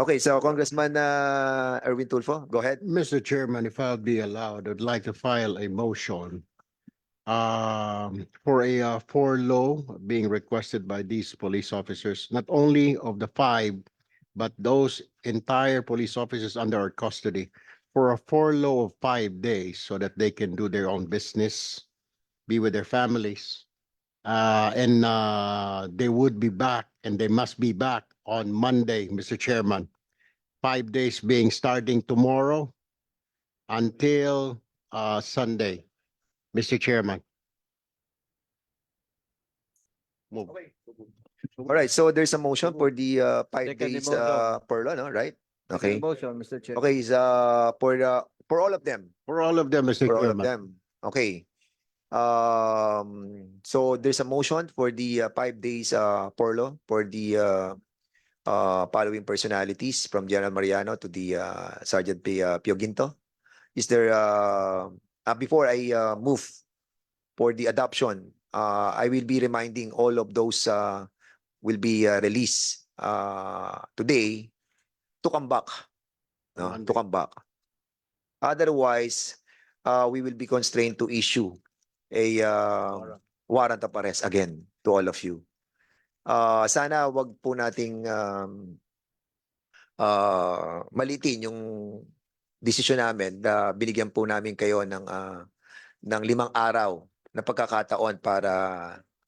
Okay, so Congressman uh, Erwin Tulfo, go ahead. Mr. Chairman, if I'll be allowed, I'd like to file a motion um, for a uh, for law being requested by these police officers, not only of the five, but those entire police officers under our custody for a law of five days so that they can do their own business, be with their families. Uh, and uh, they would be back and they must be back on Monday, Mr. Chairman five days being starting tomorrow until uh Sunday. Mr. Chairman. Move. All right, so there's a motion for the uh, five Second days motion. uh, Perla, no, right? Okay, Motion, Mr. Chair. okay, is uh, for the, for all of them, For all of them, Mr. for all of Chairman. them, okay. Um, so there's a motion for the uh, five days uh, Porlo for the uh, uh, following personalities from General Mariano to the uh, Sergeant P. Uh, Pio Ginto. Is there uh, uh, before I uh, move for the adoption, uh, I will be reminding all of those uh, will be uh, released uh, today to come back. No, to come back. Otherwise, uh, we will be constrained to issue a uh, warrant of arrest again to all of you. Uh, sana wag po nating um, uh, malitin yung desisyon namin na binigyan po namin kayo ng ah, ng limang araw na pagkakataon para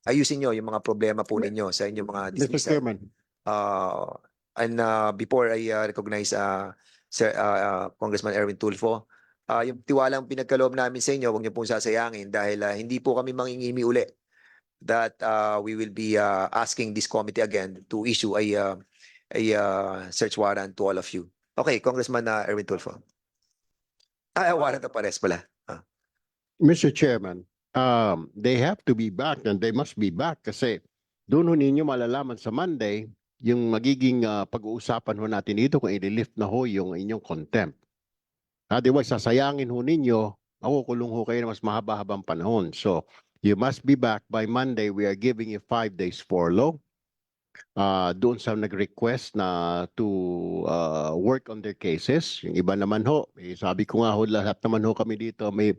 ayusin nyo yung mga problema po ninyo sa inyong mga Mr. dismissal. Chairman, Uh, and uh, before I uh, recognize uh, Sir, uh, uh, Congressman Erwin Tulfo, uh, yung tiwalang pinagkaloob namin sa inyo, huwag niyo pong sasayangin dahil uh, hindi po kami mangingimi uli that uh, we will be uh, asking this committee again to issue a, uh, a uh, search warrant to all of you. Okay, Congressman uh, Erwin Tulfo. Ah, warrant of arrest pala. Mr. Chairman, um, they have to be back and they must be back kasi doon ho ninyo malalaman sa Monday yung magiging ah, pag-uusapan ho natin dito kung i-lift na ho yung inyong contempt. Otherwise, sasayangin ho ninyo, makukulong ho kayo na mas mahaba-habang panahon. So, you must be back by Monday. We are giving you five days law. Uh, doon sa nag-request na to uh, work on their cases. Yung iba naman ho, eh, sabi ko nga ho, lahat naman ho kami dito may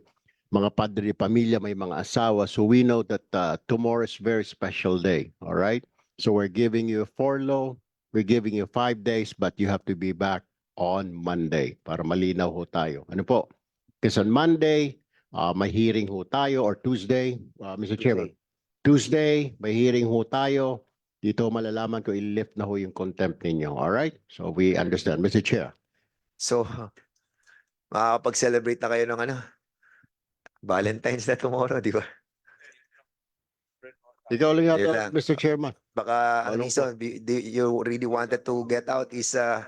mga padre pamilya, may mga asawa. So we know that uh, tomorrow is very special day. All right. So we're giving you four law. We're giving you five days, but you have to be back on Monday para malinaw ho tayo. Ano po? Kasi on Monday, uh, may hearing ho tayo or Tuesday, uh, Mr. Chairman. Tuesday, may hearing ho tayo. Dito malalaman ko i-lift na ho yung contempt ninyo. All right? So we understand. Mr. Chair. So, makakapag-celebrate na kayo ng ano, Valentine's na tomorrow, di ba? Ikaw lang yata. Mr. Chairman. Baka Ano di- you really wanted to get out is uh,